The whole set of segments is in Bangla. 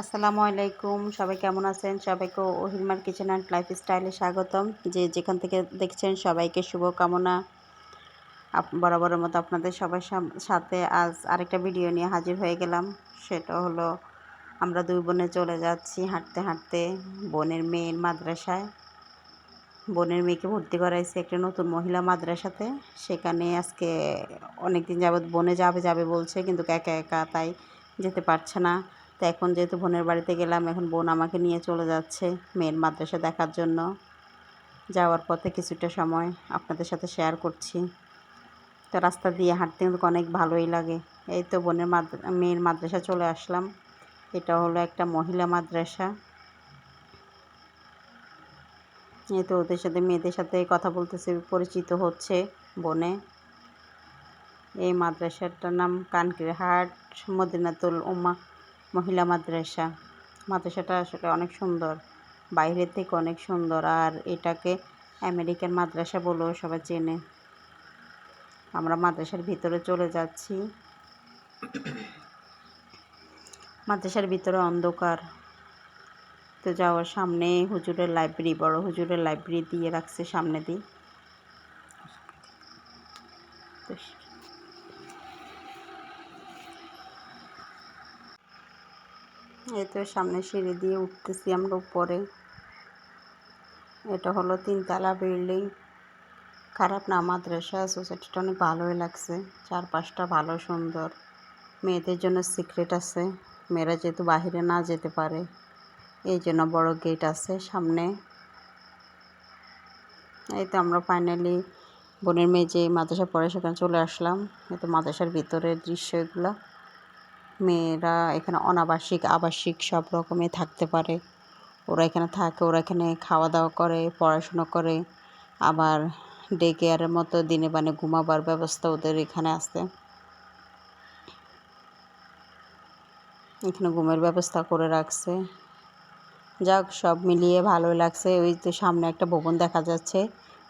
আসসালামু আলাইকুম। সবাই কেমন আছেন? সবাইকে ওহিলমার কিচেন অ্যান্ড লাইফ স্টাইলে স্বাগতম। যে যেখান থেকে দেখছেন সবাইকে শুভকামনা। বরাবরের মতো আপনাদের সবার সাথে আজ আরেকটা ভিডিও নিয়ে হাজির হয়ে গেলাম। সেটা হলো আমরা দুই বোনে চলে যাচ্ছি হাঁটতে হাঁটতে বোনের মেয়ের মাদ্রাসায়। বোনের মেয়েকে ভর্তি করাইছি একটা নতুন মহিলা মাদ্রাসাতে। সেখানে আজকে অনেক দিন যাবৎ বনে যাবে যাবে বলছে, কিন্তু একা একা তাই যেতে পারছে না। তো এখন যেহেতু বোনের বাড়িতে গেলাম, এখন বোন আমাকে নিয়ে চলে যাচ্ছে মেয়ের মাদ্রাসা দেখার জন্য। যাওয়ার পথে কিছুটা সময় আপনাদের সাথে শেয়ার করছি। তো রাস্তা দিয়ে হাঁটতে কিন্তু অনেক ভালোই লাগে। এই তো বোনের মাদ্রা মেয়ের মাদ্রাসা চলে আসলাম। এটা হলো একটা মহিলা মাদ্রাসা। এই তো ওদের সাথে, মেয়েদের সাথে কথা বলতেছে, পরিচিত হচ্ছে বনে। এই মাদ্রাসাটার নাম কানকিরহাট মদিনাতুল উম্মা। মহিলা মাদ্রাসা। মাদ্রাসাটা আসলে অনেক সুন্দর। বাইরের থেকে অনেক সুন্দর। আর এটাকে আমেরিকান মাদ্রাসা বলেও সবাই চেনে। আমরা মাদ্রাসার ভিতরে চলে যাচ্ছি। মাদ্রাসার ভিতরে অন্ধকার। তো যাওয়ার সামনে হুজুরের লাইব্রেরি বড় হুজুরের লাইব্রেরি দিয়ে রাখছে সামনে দিয়ে। এই তো সামনে সিঁড়ি দিয়ে উঠতেছি আমরা উপরে। এটা হলো তিনতলা বিল্ডিং। খারাপ না, মাদ্রাসা, সোসাইটিটা অনেক ভালোই লাগছে। চারপাশটা ভালো, সুন্দর। মেয়েদের জন্য সিক্রেট আছে। মেয়েরা যেহেতু বাহিরে না যেতে পারে, এই জন্য বড় গেট আছে সামনে। এই তো আমরা ফাইনালি বোনের মেয়ে যে মাদ্রাসা পড়ে সেখানে চলে আসলাম। এই তো মাদ্রাসার ভিতরের দৃশ্য এগুলো। মেয়েরা এখানে অনাবাসিক, আবাসিক সব রকমই থাকতে পারে। ওরা এখানে থাকে, ওরা এখানে খাওয়া দাওয়া করে, পড়াশুনো করে। আবার ডে কেয়ারের মতো দিনে বানে ঘুমাবার ব্যবস্থা ওদের এখানে আছে। এখানে ঘুমের ব্যবস্থা করে রাখছে। যাক, সব মিলিয়ে ভালো লাগছে। ওই তো সামনে একটা ভবন দেখা যাচ্ছে।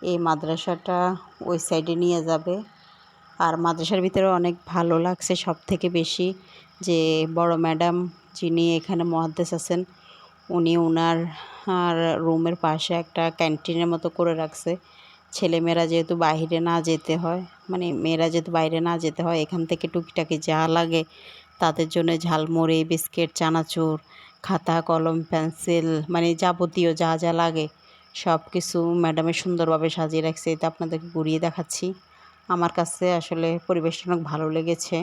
এই মাদ্রাসাটা ওই সাইডে নিয়ে যাবে। আর মাদ্রাসার ভিতরে অনেক ভালো লাগছে সব থেকে বেশি যে বড় ম্যাডাম যিনি এখানে মহাদ্দেশ আছেন, উনি ওনার আর রুমের পাশে একটা ক্যান্টিনের মতো করে রাখছে। ছেলেমেয়েরা যেহেতু বাইরে না যেতে হয় মানে মেয়েরা যেহেতু বাইরে না যেতে হয়, এখান থেকে টুকিটাকি যা লাগে তাদের জন্য ঝালমুড়ি, বিস্কিট, চানাচুর, খাতা, কলম, পেন্সিল মানে যাবতীয় যা যা লাগে সব কিছু ম্যাডামের সুন্দরভাবে সাজিয়ে রাখছে। এটা আপনাদেরকে ঘুরিয়ে দেখাচ্ছি। আমার কাছে আসলে পরিবেশটা অনেক ভালো লেগেছে।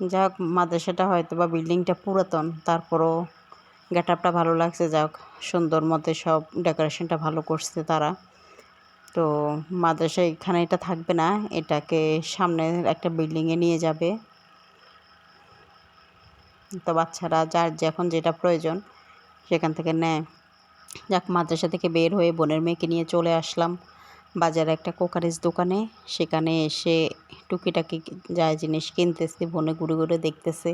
যাক, মাদ্রাসাটা হয়তো বা বিল্ডিংটা পুরাতন, তারপরও গেট আপটা ভালো লাগছে। যাক, সুন্দর মতে সব ডেকোরেশনটা ভালো করছে তারা। তো মাদ্রাসা এখানে এটা থাকবে না, এটাকে সামনে একটা বিল্ডিংয়ে নিয়ে যাবে। তো বাচ্চারা যার যখন যেটা প্রয়োজন, সেখান থেকে নেয়। যাক, মাদ্রাসা থেকে বের হয়ে বোনের মেয়েকে নিয়ে চলে আসলাম। বাজারে একটা কোকারিজ দোকানে। সেখানে এসে টুকিটাকি যা জিনিস কিনতেছি বনে ঘুরে ঘুরে দেখতেছে।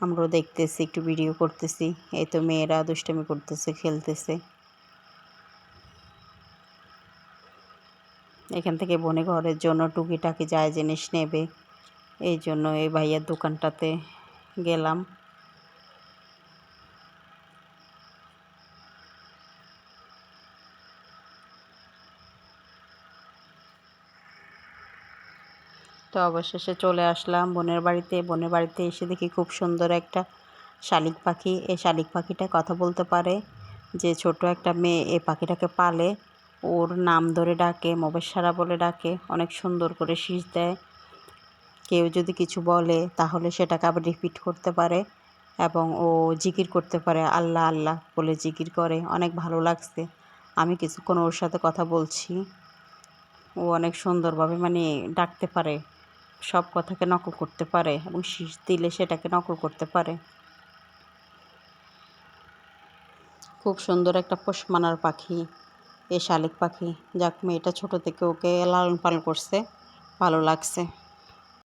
আমরাও দেখতেছি, একটু ভিডিও করতেছি। এই তো মেয়েরা দুষ্টামি করতেছে, খেলতেছে। এখান থেকে বনে ঘরের জন্য টুকিটাকি যায় জিনিস নেবে। এই জন্য এই ভাইয়ার দোকানটাতে গেলাম। তো অবশেষে চলে আসলাম বোনের বাড়িতে। বোনের বাড়িতে এসে দেখি খুব সুন্দর একটা শালিক পাখি। এই শালিক পাখিটা কথা বলতে পারে যে, ছোট একটা মেয়ে এই পাখিটাকে পালে। ওর নাম ধরে ডাকে, মবেশারা বলে ডাকে, অনেক সুন্দর করে শীষ দেয়। কেউ যদি কিছু বলে তাহলে সেটাকে আবার রিপিট করতে পারে এবং ও জিকির করতে পারে, আল্লাহ আল্লাহ বলে জিকির করে। অনেক ভালো লাগছে। আমি কিছুক্ষণ ওর সাথে কথা বলছি। ও অনেক সুন্দরভাবে মানে ডাকতে পারে। সব কথাকে নকল করতে পারে এবং শীষ দিলে সেটাকে নকল করতে পারে। খুব সুন্দর একটা পোষমানার পাখি, এ শালিক পাখি। যাক, মেয়েটা ছোট থেকে ওকে লালন পালন করছে, ভালো লাগছে।